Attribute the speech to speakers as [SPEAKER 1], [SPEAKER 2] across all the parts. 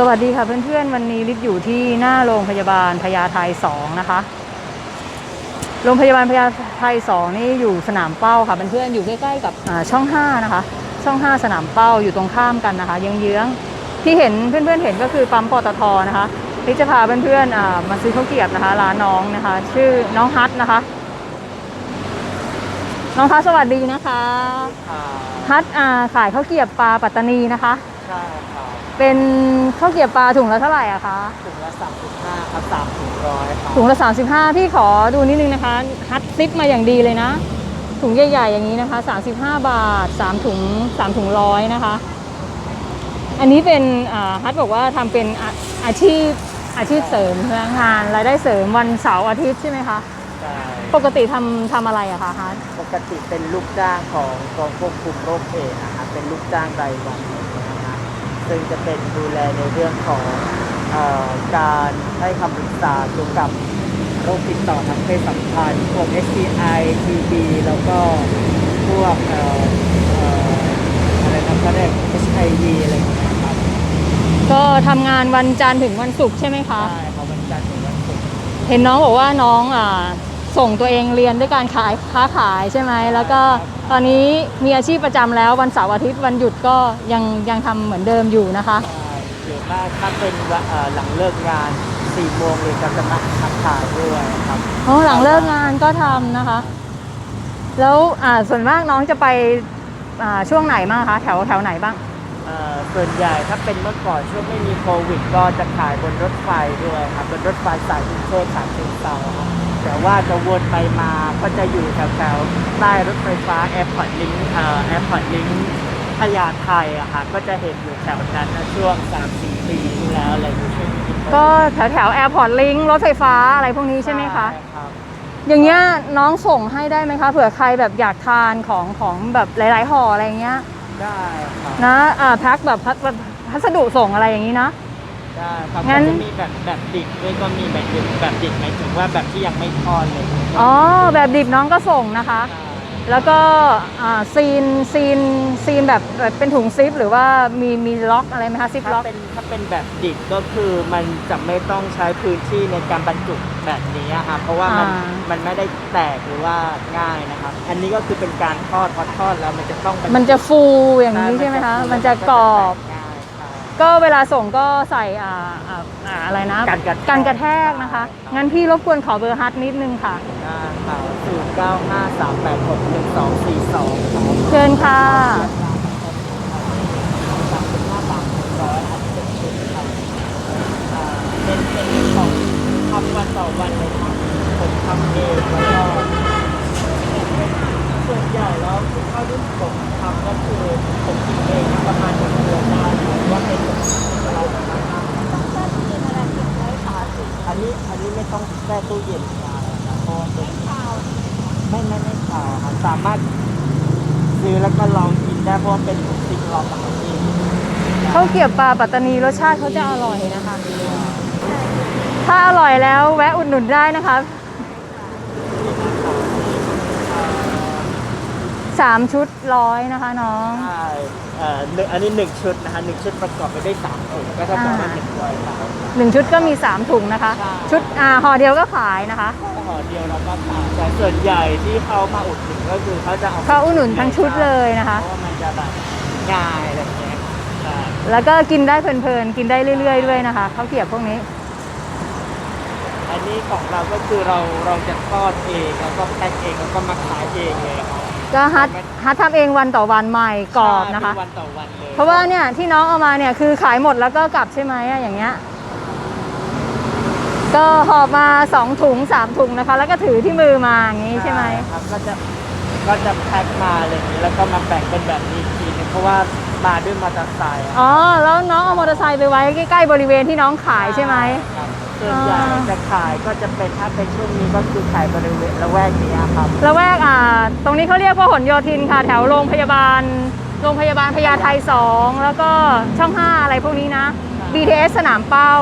[SPEAKER 1] สวัสดีค่ะเพื่อนๆ วันนี้ลิศอยู่ที่หน้าโรงพยาบาลพญาไท2นะคะ โรงพยาบาลพญาไท2นี่อยู่สนามเป้าค่ะเพื่อนๆอยู่ใกล้ๆกับอ่าช่อง5นะคะ ช่อง5สนามเป้าอยู่ตรงข้ามกันนะคะเยื้องๆที่เห็นเพื่อนๆเห็นก็คือปั๊มปตทนะคะลิศจะพาเพื่อนๆอ่ามาซื้อข้าวเกรียบนะคะร้านน้องนะคะ ชื่อน้องฮัทนะคะ น้องฮัทสวัสดีนะคะ
[SPEAKER 2] ค่ะ
[SPEAKER 1] ฮัทอ่าขายข้าวเกรียบปลาปัตตานีนะคะ
[SPEAKER 2] ใช่ค่ะ
[SPEAKER 1] เป็นข้าวเกรียบปลาถุงละเท่าไหร่อะคะ
[SPEAKER 2] ถุงละสามสิบห้าครับสามถุงร้อยค่ะ
[SPEAKER 1] ถุงละ 35 พี่ขอดูนิดนึงนะคะ ฮัทซิปมาอย่างดีเลยนะ ถุงใหญ่ๆอย่างนี้นะคะ 35 บาท 3 ถุง 3 ถุงร้อยนะคะ อันนี้เป็นอ่าฮัทบอกว่าทำเป็นอาอาชีพอาชีพเสริมพนักงานรายได้เสริมวันเสาร์อาทิตย์ใช่ไหมคะ
[SPEAKER 2] ใช่
[SPEAKER 1] ปกติทำทำอะไรอะคะฮัท
[SPEAKER 2] ปกติเป็นลูกจ้างของกองควบคุมโรคเอดส์นะคะเป็นลูกจ้างรายวันนะคะ ซึ่งจะเป็นดูแลในเรื่องของเออการให้คำปรึกษาเกี่ยวกับโรคติดต่อทางเพศสัมพันธ์พวก STI TB แล้วก็พวกเอ่อเอ่ออะไรนะเขาเรียก HIV อะไรอย่างเงี้ยครับ
[SPEAKER 1] ก็ทำงานวันจันทร์ถึงวันศุกร์ใช่ไหมคะ
[SPEAKER 2] ใช่ครับวันจันทร์ถึงวันศุกร์
[SPEAKER 1] เห็นน้องบอกว่าน้องอ่า ส่งตัวเองเรียนด้วยการขายค้าขายใช่ไหมแล้วก็ตอนนี้มีอาชีพประจำแล้ววันเสาร์อาทิตย์วันหยุดก็ยังยังทำเหมือนเดิมอยู่นะคะ
[SPEAKER 2] ใช่หรือว่าถ้าเป็นวันเอ่อหลังเลิกงาน4โมงเลยก็จะมาทักทายด้วยครับ
[SPEAKER 1] อ๋อหลังเลิกงานก็ทำนะคะ แล้วอ่าส่วนมากน้องจะไปอ่าช่วงไหนบ้างคะแถวแถวไหนบ้าง
[SPEAKER 2] เอ่อส่วนใหญ่ถ้าเป็นเมื่อก่อนช่วงไม่มีโควิด ก็จะขายบนรถไฟด้วยครับบนรถไฟสายกรุงเทพสายเชียงเซาครับ แต่ว่าจะวนไปมาก็จะอยู่แถวๆใต้รถไฟฟ้าแอร์พอร์ตลิงก์แอร์พอร์ตลิงก์พญาไทอะค่ะก็จะเห็นอยู่แถวนั้นนะช่วง3-4ปีที่แล้วอะไรอยู่ช่วงนี้
[SPEAKER 1] ก็แถวแถวแอร์พอร์ตลิงรถไฟฟ้าอะไรพวกนี้ใช่ไหมคะ
[SPEAKER 2] ใช่ครับ
[SPEAKER 1] อย่างเงี้ยน้องส่งให้ได้ไหมคะเผื่อใครแบบอยากทานของของแบบหลาย ๆห่ออะไรเงี้ย
[SPEAKER 2] ได้ครับ
[SPEAKER 1] นะอ่าแพ็คแบบพัสพัสดุส่งอะไรอย่างนี้นะ
[SPEAKER 2] ได้ครับ
[SPEAKER 1] งั้
[SPEAKER 2] ก็
[SPEAKER 1] น
[SPEAKER 2] จะมีแบบแบบดิบด้วยก็มีแบบดิบแบบดิบหมายถึงว่าแบบที่ยังไม่ทอดเลย
[SPEAKER 1] อ๋อแบบดิบน้องก็ส่งนะคะ
[SPEAKER 2] ใช่
[SPEAKER 1] แล้วก็อ่าซีนซีนซีนแบบแบบเป็นถุงซิปหรือว่ามีมีล็อกอะไรไหมคะซิป
[SPEAKER 2] ถ้า
[SPEAKER 1] ล็อก
[SPEAKER 2] เป็นถ้าเป็นแบบดิบก็คือมันจะไม่ต้องใช้พื้นที่ในการบรรจุแบบนี้อะครับเพราะว่ามัน
[SPEAKER 1] อ่า
[SPEAKER 2] มันไม่ได้แตกหรือว่าง่ายนะครับ อันนี้ก็คือเป็นการทอดพอทอดแล้วมันจะต้องบรรจุ
[SPEAKER 1] มันจะฟูอย่างนี้ใช่ไหมคะ มันจะกรอบ
[SPEAKER 2] ง่ายครับ
[SPEAKER 1] ก็เวลาส่งก็ใส่อ่าอ่าอ่าอะไรนะ
[SPEAKER 2] กันกระแทก
[SPEAKER 1] กันกระแทกนะคะ งั้นพี่รบกวนขอเบอร์ฮัทนิดนึงค่ะ
[SPEAKER 2] ได้ครับศูนย์เก้าห้าสามแปดหกหนึ่งสองสี่สองครับ
[SPEAKER 1] เชิญค่ะ
[SPEAKER 2] สามสิบห้าบาทร้อยครับเป็นชุดครับอ่าเป็นเป็นของทำวันต่อวันเลยครับผมทำเองแล้วก็ ส่วนใหญ่แล้วที่เท่าที่ผมทำก็คือผมกินเองประมาณหนึ่งเดือนได้หรือว่าเป็นเราทำอันนี้อันนี้ไม่ต้องแช่ตู้เย็นนะเพราะว่าเป็นไม่ไม่ไม่ขาวครับสามารถซื้อแล้วก็ลองกินได้เพราะว่าเป็นสิ่งลองปกติ
[SPEAKER 1] ข้าวเกรียบปลาปัตตานีรสชาติเขาจะอร่อยนะคะ ถ้าอร่อยแล้วแวะอุดหนุนได้นะคะ สามชุดร้อยนะคะน้อง
[SPEAKER 2] ใช่เอ่อหนึ่งอันนี้หนึ่งชุดนะฮะหนึ่งชุดประกอบไปด้วยสามถุงก็เท่ากับว่าหนึ่งร้อยบาท
[SPEAKER 1] หนึ่งชุดก็มี3ถุงนะคะ
[SPEAKER 2] ใช่
[SPEAKER 1] ชุดอ่าห่อเดียวก็ขายนะคะ
[SPEAKER 2] ก็ห่อเดียวเราก็ขายแต่ส่วนใหญ่ที่เขามาอุดหนุนก็คือเขาจะเอา
[SPEAKER 1] เขาอุดหนุนทั้งชุดเลยนะคะ
[SPEAKER 2] เพราะว่ามันจะแบบง่ายอะไรอย่างเงี้ยใช่
[SPEAKER 1] แล้วก็กินได้เพลินๆ กินได้เรื่อยๆด้วยนะคะข้าวเกรียบพวกนี้
[SPEAKER 2] อันนี้ของเราก็คือเราเราจะทอดเองแล้วก็แพ็คเองแล้วก็มาขายเองเลยครับ
[SPEAKER 1] ก็ฮัทฮัททำเองวันต่อวันใหม่กรอบนะคะ
[SPEAKER 2] ใช่เป็นวันต่อวันเลย
[SPEAKER 1] เพราะว่าเนี่ยที่น้องเอามาเนี่ยคือขายหมดแล้วก็กลับใช่ไหมอะอย่างเงี้ย ก็หอบมา2ถุง3ถุงนะคะ แล้วก็ถือที่มือมาอย่างนี้ใช่ไหม
[SPEAKER 2] ครับก็จะก็จะแพ็คมาอะไรอย่างนี้แล้วก็มาแบ่งเป็นแบบนี้อีกทีนึงเพราะว่ามาด้วยมอเตอร์ไซค์อะ
[SPEAKER 1] อ๋อ แล้วน้องเอามอเตอร์ไซค์ไปไว้ใกล้ๆบริเวณที่น้องขายใช่ไหม
[SPEAKER 2] ครับ ส่วนใหญ่
[SPEAKER 1] อ่า
[SPEAKER 2] จะขายก็จะเป็นถ้าเป็นช่วงนี้ก็คือขายบริเวณละแวกนี้ครับ
[SPEAKER 1] ละแวกอ่า ตรงนี้เขาเรียกว่าหนโยธินค่ะ แถวโรงพยาบาล โรงพยาบาลพญาไท2แล้วก็ช่อง5อะไรพวกนี้นะ BTS สนามเป้า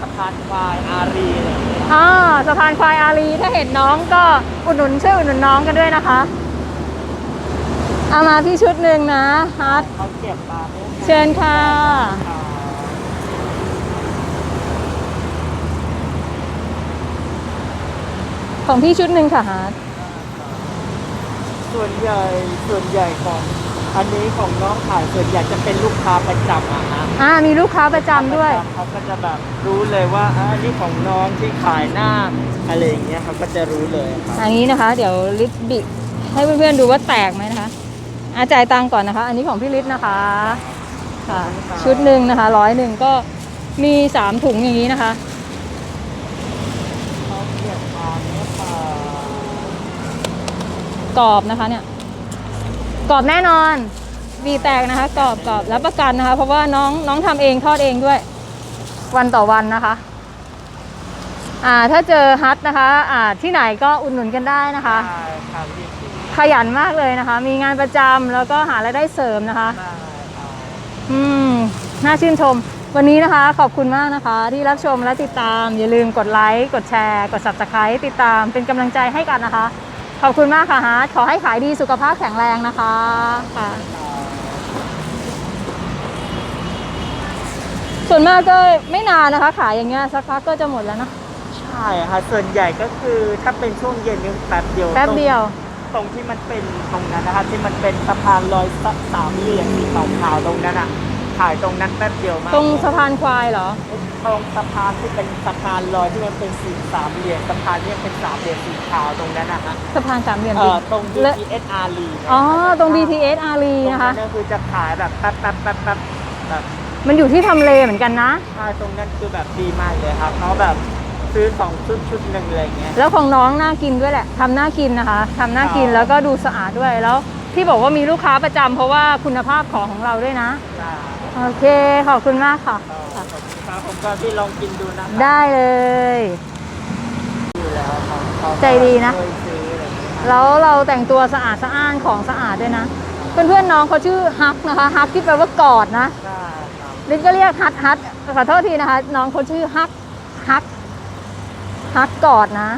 [SPEAKER 2] สะพานควายอารีอะไรอย่างเงี้ย
[SPEAKER 1] อ่าสะพานควายอารีถ้าเห็นน้องก็อุดหนุนช่วยอุดหนุนน้องกันด้วยนะคะเอามาที่ชุดหนึ่งนะฮัท
[SPEAKER 2] เขาเก็บมาพวก
[SPEAKER 1] เชิญค่ะ
[SPEAKER 2] อ่า
[SPEAKER 1] ของพี่ชุดหนึ่งค่ะฮาร์ด
[SPEAKER 2] ส่วนใหญ่ส่วนใหญ่ของอันนี้ของน้องขายส่วนใหญ่จะเป็นลูกค้าประจำอะฮะ
[SPEAKER 1] อ่ามีลูกค้าประจำด้วย
[SPEAKER 2] เขาก็จะแบบรู้เลยว่าอ่านี่ของน้องที่ขายหน้าอะไรอย่างเงี้ยเขาก็จะรู้เลยครับ
[SPEAKER 1] อันนี้นะคะ เดี๋ยวลิศบิให้เพื่อนๆดูว่าแตกไหมนะคะอาจ่ายตังค์ก่อนนะคะ อันนี้ของพี่ลิศนะคะค่ะ ชุดหนึ่งนะคะร้อยหนึ่งก็มีสามถุงอย่างนี้นะคะ
[SPEAKER 2] เขาเรียกทานเนื้อปลาก
[SPEAKER 1] รอบนะคะเนี่ยกรอบแน่นอนบีแตกนะคะกรอบกรอบรับประกันนะคะ เพราะว่าน้องน้องทำเองทอดเองด้วย วันต่อวันนะคะอ่าถ้าเจอฮัทนะคะอ่าที่ไหนก็อุดหนุนกันได้นะคะ
[SPEAKER 2] ใช่ครับพี่คิด
[SPEAKER 1] ขยันมากเลยนะคะ มีงานประจำแล้วก็หารายได้เสริมนะคะ
[SPEAKER 2] ได้ครับ
[SPEAKER 1] อืม น่าชื่นชม วันนี้นะคะ ขอบคุณมากนะคะ ที่รับชมและติดตาม อย่าลืมกดไลค์ กดแชร์ กด subscribe ติดตามเป็นกำลังใจให้กันนะคะ ขอบคุณมากค่ะฮาร์ดขอให้ขายดีสุขภาพแข็งแรงนะคะค่ะ ส่วนมากก็ไม่นานนะคะ ขายอย่างเงี้ยสักพักก็จะหมดแล้วนะ
[SPEAKER 2] ใช่ค่ะ ส่วนใหญ่ก็คือถ้าเป็นช่วงเย็นนี่แป๊บเดียว
[SPEAKER 1] แป๊บเดียว
[SPEAKER 2] ตรงตรงที่มันเป็นตรงนั้นนะคะ ที่มันเป็นสะพานลอยสสามเหลี่ยมสีขาวๆตรงนั้นอะถ่ายตรงนั้นแป๊บเดียวมาก
[SPEAKER 1] ตรงสะพานควายเหรอ
[SPEAKER 2] ตรงสะพานที่เป็นสะพานลอยที่มันเป็นสีสามเหลี่ยมสะพานที่เป็นสามเหลี่ยมสีขาวตรงนั้นนะฮะ
[SPEAKER 1] สะพานสามเหลี่ยม
[SPEAKER 2] เอ่
[SPEAKER 1] ดิ
[SPEAKER 2] อตรง
[SPEAKER 1] และ
[SPEAKER 2] BTS อารีเนี่ย
[SPEAKER 1] อ๋อ ตรง BTS อารี
[SPEAKER 2] ตรง
[SPEAKER 1] นะคะ
[SPEAKER 2] นั้นก็คือจะขายแบบแป๊บแป๊บแป๊บแป๊บแบบ
[SPEAKER 1] มันอยู่ที่ทำเลเหมือนกันนะ
[SPEAKER 2] ใช่ตรงนั้นคือแบบดีมากเลยครับเขาแบบซื้อสองชุดชุดหนึ่งอะไรเงี้ย
[SPEAKER 1] แล้วของน้องน่ากินด้วยแหละทำน่ากินนะคะทำน่ากิน
[SPEAKER 2] ครับ
[SPEAKER 1] แล้วก็ดูสะอาดด้วยแล้ว ที่บอกว่ามีลูกค้าประจำเพราะว่าคุณภาพของของเราด้วยนะ
[SPEAKER 2] ใช่
[SPEAKER 1] โอเคขอบคุณมากค่ะ
[SPEAKER 2] ก็ขอบคุณครับ ผมก็ที่ลองกินดูนะครับ
[SPEAKER 1] ได้เลย
[SPEAKER 2] อยู่แล้วครับเขาก็
[SPEAKER 1] ใจดีนะ
[SPEAKER 2] เคยซื้ออะไรเงี้ยครับ
[SPEAKER 1] แล้วเราแต่งตัวสะอาดสะอ้านของสะอาดด้วยนะเพื่อนๆน้องเขาชื่อฮักนะคะฮักที่แปลว่ากอดนะ
[SPEAKER 2] ใช่ครับ
[SPEAKER 1] ลินก็เรียกฮัทฮัทขอโทษทีนะคะ น้องเขาชื่อฮักฮักฮักกอดนะ